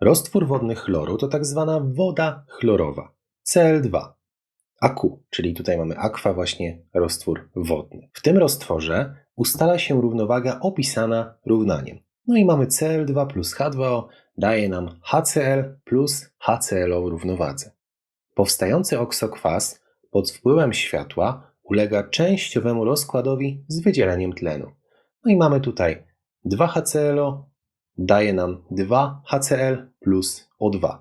Roztwór wodny chloru to tak zwana woda chlorowa, Cl2. AQ, czyli tutaj mamy aqua, właśnie roztwór wodny. W tym roztworze ustala się równowaga opisana równaniem. No i mamy Cl2 plus H2O daje nam HCl plus HClO w równowadze. Powstający oksokwas pod wpływem światła ulega częściowemu rozkładowi z wydzieleniem tlenu. No i mamy tutaj 2HClO daje nam 2HCl plus O2.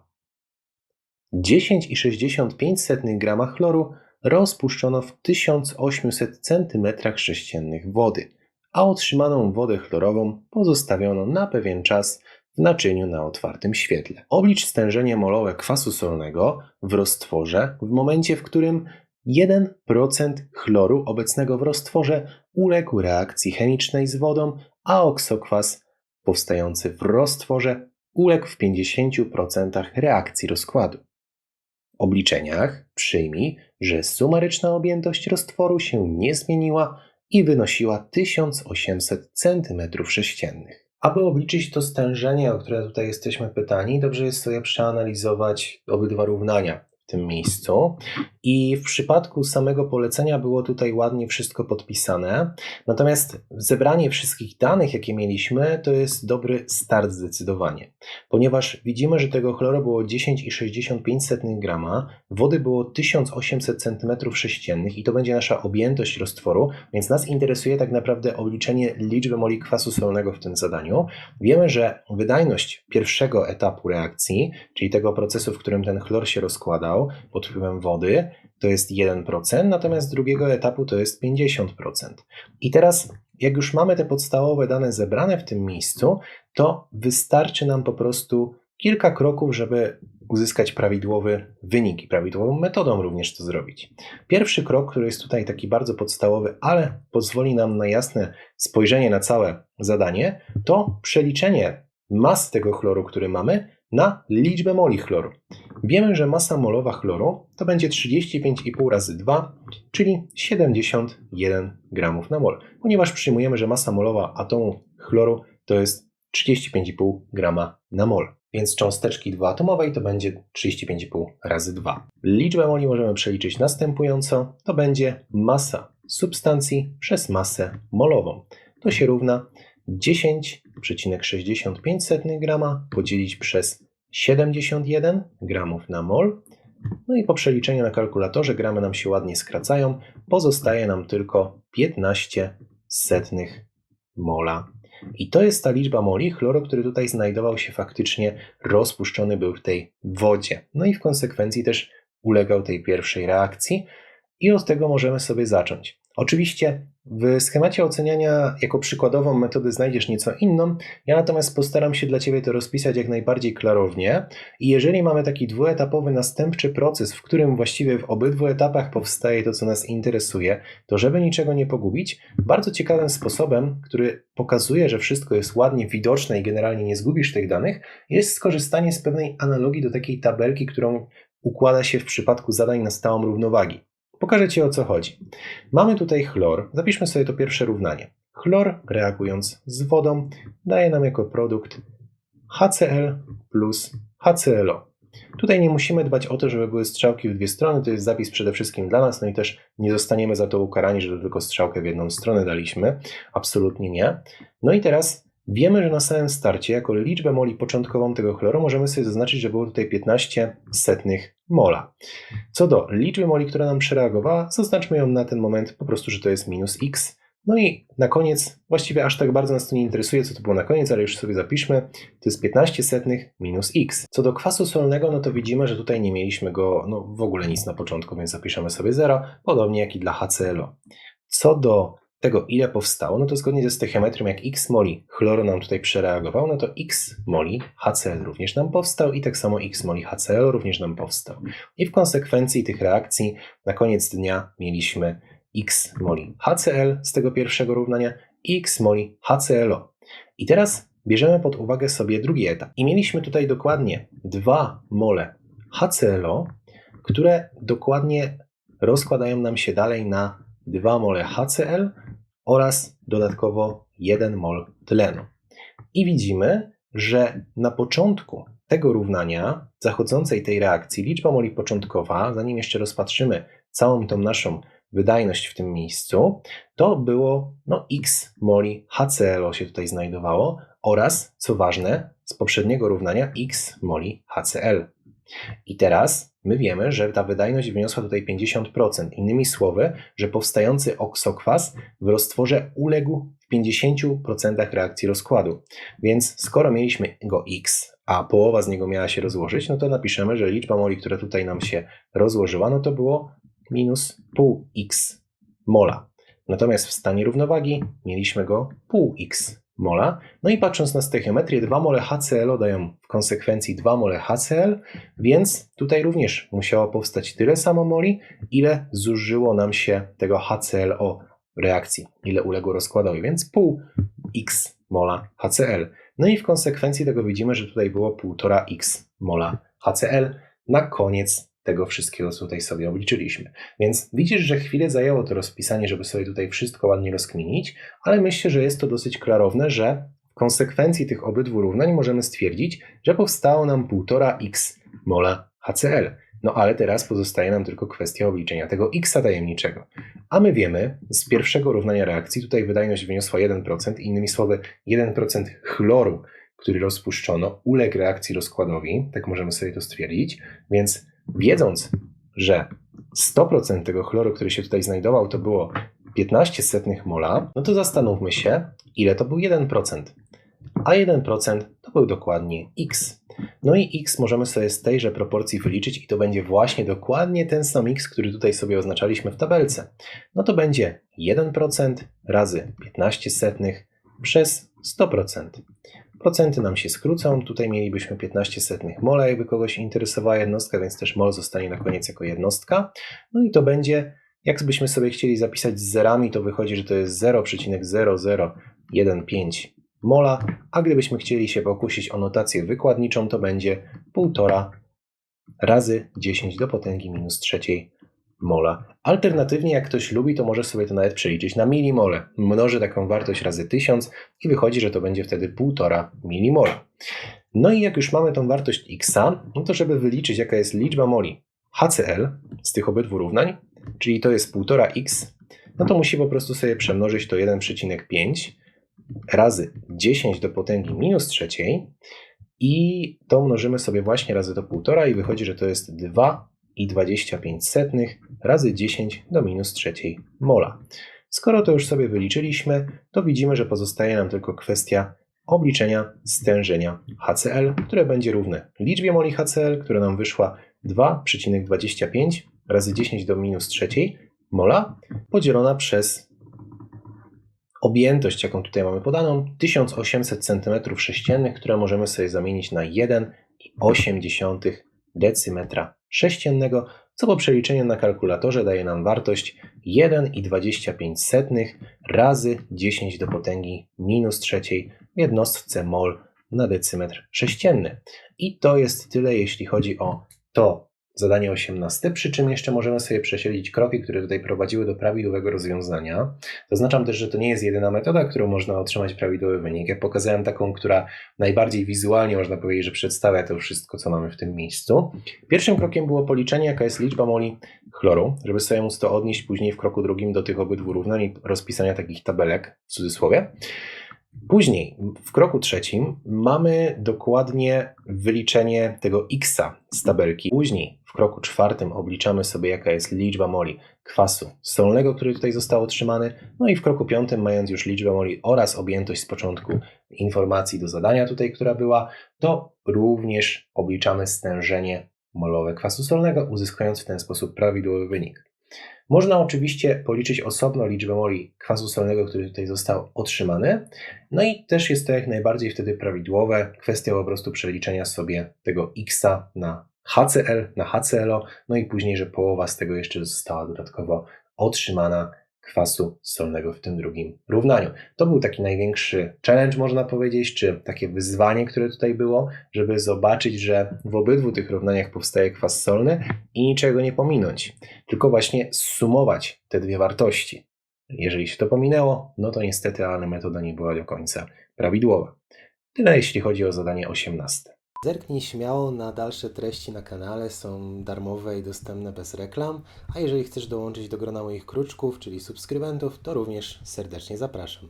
10,65 g chloru rozpuszczono w 1800 cm3 wody, a otrzymaną wodę chlorową pozostawiono na pewien czas w naczyniu na otwartym świetle. Oblicz stężenie molowe kwasu solnego w roztworze w momencie, w którym 1% chloru obecnego w roztworze uległ reakcji chemicznej z wodą, a oksokwas powstający w roztworze uległ w 50% reakcji rozkładu. W obliczeniach przyjmij, że sumaryczna objętość roztworu się nie zmieniła i wynosiła 1800 cm3. Aby obliczyć to stężenie, o które tutaj jesteśmy pytani, dobrze jest sobie przeanalizować obydwa równania tym miejscu. I w przypadku samego polecenia było tutaj ładnie wszystko podpisane. Natomiast zebranie wszystkich danych, jakie mieliśmy, to jest dobry start zdecydowanie. Ponieważ widzimy, że tego chloru było 10,65 grama, wody było 1800 cm3 i to będzie nasza objętość roztworu, więc nas interesuje tak naprawdę obliczenie liczby moli kwasu solnego w tym zadaniu. Wiemy, że wydajność pierwszego etapu reakcji, czyli tego procesu, w którym ten chlor się rozkładał pod wpływem wody, to jest 1%, natomiast drugiego etapu to jest 50%. I teraz, jak już mamy te podstawowe dane zebrane w tym miejscu, to wystarczy nam po prostu kilka kroków, żeby uzyskać prawidłowy wynik i prawidłową metodą również to zrobić. Pierwszy krok, który jest tutaj taki bardzo podstawowy, ale pozwoli nam na jasne spojrzenie na całe zadanie, to przeliczenie mas tego chloru, który mamy, na liczbę moli chloru. Wiemy, że masa molowa chloru to będzie 35,5 razy 2, czyli 71 gramów na mol, ponieważ przyjmujemy, że masa molowa atomu chloru to jest 35,5 grama na mol. Więc cząsteczki dwuatomowej to będzie 35,5 razy 2. Liczbę moli możemy przeliczyć następująco. To będzie masa substancji przez masę molową. To się równa 10,65 grama podzielić przez 71 gramów na mol. No i po przeliczeniu na kalkulatorze gramy nam się ładnie skracają. Pozostaje nam tylko 15 setnych mola. I to jest ta liczba moli chloru, który tutaj znajdował się faktycznie rozpuszczony był w tej wodzie. No i w konsekwencji też ulegał tej pierwszej reakcji. I od tego możemy sobie zacząć. Oczywiście w schemacie oceniania jako przykładową metodę znajdziesz nieco inną, ja natomiast postaram się dla Ciebie to rozpisać jak najbardziej klarownie i jeżeli mamy taki dwuetapowy następczy proces, w którym właściwie w obydwu etapach powstaje to, co nas interesuje, to żeby niczego nie pogubić, bardzo ciekawym sposobem, który pokazuje, że wszystko jest ładnie widoczne i generalnie nie zgubisz tych danych, jest skorzystanie z pewnej analogii do takiej tabelki, którą układa się w przypadku zadań na stałą równowagi. Pokażę Ci o co chodzi. Mamy tutaj chlor. Zapiszmy sobie to pierwsze równanie. Chlor reagując z wodą daje nam jako produkt HCl plus HClO. Tutaj nie musimy dbać o to, żeby były strzałki w dwie strony, to jest zapis przede wszystkim dla nas, no i też nie zostaniemy za to ukarani, że tylko strzałkę w jedną stronę daliśmy. Absolutnie nie. No i teraz Wiemy, że na samym starcie jako liczbę moli początkową tego chloru możemy sobie zaznaczyć, że było tutaj 15 setnych mola. Co do liczby moli, która nam przereagowała, zaznaczmy ją na ten moment po prostu, że to jest minus x. No i na koniec, właściwie aż tak bardzo nas to nie interesuje, co to było na koniec, ale już sobie zapiszmy, to jest 15 setnych minus x. Co do kwasu solnego, no to widzimy, że tutaj nie mieliśmy go no, w ogóle nic na początku, więc zapiszemy sobie 0, podobnie jak i dla HClO. Co do tego, ile powstało, no to zgodnie ze stoichiometrią, jak x moli chloru nam tutaj przereagował, no to x moli HCl również nam powstał i tak samo x moli HCl również nam powstał. I w konsekwencji tych reakcji na koniec dnia mieliśmy x moli HCl z tego pierwszego równania i x moli HClO. I teraz bierzemy pod uwagę sobie drugi etap. I mieliśmy tutaj dokładnie 2 mole HClO, które dokładnie rozkładają nam się dalej na 2 mole HCl oraz dodatkowo 1 mol tlenu. I widzimy, że na początku tego równania, zachodzącej tej reakcji, liczba moli początkowa, zanim jeszcze rozpatrzymy całą tą naszą wydajność w tym miejscu, to było no, x moli HCl się tutaj znajdowało oraz, co ważne, z poprzedniego równania x moli HCl. I teraz my wiemy, że ta wydajność wyniosła tutaj 50%. Innymi słowy, że powstający oksokwas w roztworze uległ w 50% reakcji rozkładu. Więc skoro mieliśmy go x, a połowa z niego miała się rozłożyć, no to napiszemy, że liczba moli, która tutaj nam się rozłożyła, no to było minus pół x mola. Natomiast w stanie równowagi mieliśmy go pół x mola. No i patrząc na stechiometrię, 2 mole HCl dają w konsekwencji 2 mole HCl, więc tutaj również musiało powstać tyle samo moli, ile zużyło nam się tego HCl reakcji, ile uległo rozkładowi, więc pół x mola HCl. No i w konsekwencji tego widzimy, że tutaj było 1,5x mola HCl na koniec tego wszystkiego, co tutaj sobie obliczyliśmy. Więc widzisz, że chwilę zajęło to rozpisanie, żeby sobie tutaj wszystko ładnie rozkminić, ale myślę, że jest to dosyć klarowne, że w konsekwencji tych obydwu równań możemy stwierdzić, że powstało nam 1,5x mola HCl. No ale teraz pozostaje nam tylko kwestia obliczenia tego x tajemniczego. A my wiemy z pierwszego równania reakcji, tutaj wydajność wyniosła 1%, innymi słowy 1% chloru, który rozpuszczono, uległ reakcji rozkładowi, tak możemy sobie to stwierdzić, więc wiedząc, że 100% tego chloru, który się tutaj znajdował, to było 15 setnych mola, no to zastanówmy się, ile to był 1%. A 1% to był dokładnie x. No i x możemy sobie z tejże proporcji wyliczyć i to będzie właśnie dokładnie ten sam x, który tutaj sobie oznaczaliśmy w tabelce. No to będzie 1% razy 15 setnych przez 100%. Procenty nam się skrócą. Tutaj mielibyśmy 15 setnych mola, jakby kogoś interesowała jednostka, więc też mol zostanie na koniec jako jednostka. No i to będzie, jakbyśmy sobie chcieli zapisać z zerami, to wychodzi, że to jest 0,0015 mola, a gdybyśmy chcieli się pokusić o notację wykładniczą, to będzie 1,5 razy 10 do potęgi minus trzeciej mola. Alternatywnie, jak ktoś lubi, to może sobie to nawet przeliczyć na milimole. Mnoży taką wartość razy 1000 i wychodzi, że to będzie wtedy 1,5 milimola. No i jak już mamy tą wartość x, no to żeby wyliczyć, jaka jest liczba moli HCl z tych obydwu równań, czyli to jest 1,5x, no to musi po prostu sobie przemnożyć to 1,5 razy 10 do potęgi minus trzeciej i to mnożymy sobie właśnie razy do 1,5 i wychodzi, że to jest 2 i 25 setnych razy 10 do minus trzeciej mola. Skoro to już sobie wyliczyliśmy, to widzimy, że pozostaje nam tylko kwestia obliczenia stężenia HCl, które będzie równe liczbie moli HCl, która nam wyszła 2,25 razy 10 do minus trzeciej mola, podzielona przez objętość, jaką tutaj mamy podaną, 1800 cm3, które możemy sobie zamienić na 1,8 decymetra sześciennego, co po przeliczeniu na kalkulatorze daje nam wartość 1,25 razy 10 do potęgi minus trzeciej w jednostce mol na decymetr sześcienny. I to jest tyle, jeśli chodzi o to, zadanie 18, przy czym jeszcze możemy sobie przesielić kroki, które tutaj prowadziły do prawidłowego rozwiązania. Zaznaczam też, że to nie jest jedyna metoda, którą można otrzymać prawidłowy wynik. Ja pokazałem taką, która najbardziej wizualnie można powiedzieć, że przedstawia to wszystko, co mamy w tym miejscu. Pierwszym krokiem było policzenie, jaka jest liczba moli chloru, żeby sobie móc to odnieść później w kroku drugim do tych obydwu równań i rozpisania takich tabelek w cudzysłowie. Później, w kroku trzecim, mamy dokładnie wyliczenie tego x z tabelki. Później, w kroku czwartym, obliczamy sobie, jaka jest liczba moli kwasu solnego, który tutaj został otrzymany. No i w kroku piątym, mając już liczbę moli oraz objętość z początku informacji do zadania tutaj, która była, to również obliczamy stężenie molowe kwasu solnego, uzyskując w ten sposób prawidłowy wynik. Można oczywiście policzyć osobno liczbę moli kwasu solnego, który tutaj został otrzymany. No i też jest to jak najbardziej wtedy prawidłowe. Kwestia po prostu przeliczenia sobie tego x na HCl, na HClO, no i później, że połowa z tego jeszcze została dodatkowo otrzymana kwasu solnego w tym drugim równaniu. To był taki największy challenge, można powiedzieć, czy takie wyzwanie, które tutaj było, żeby zobaczyć, że w obydwu tych równaniach powstaje kwas solny i niczego nie pominąć, tylko właśnie sumować te dwie wartości. Jeżeli się to pominęło, no to niestety, ale metoda nie była do końca prawidłowa. Tyle jeśli chodzi o zadanie 18. Zerknij śmiało na dalsze treści na kanale, są darmowe i dostępne bez reklam, a jeżeli chcesz dołączyć do grona moich kruczków, czyli subskrybentów, to również serdecznie zapraszam.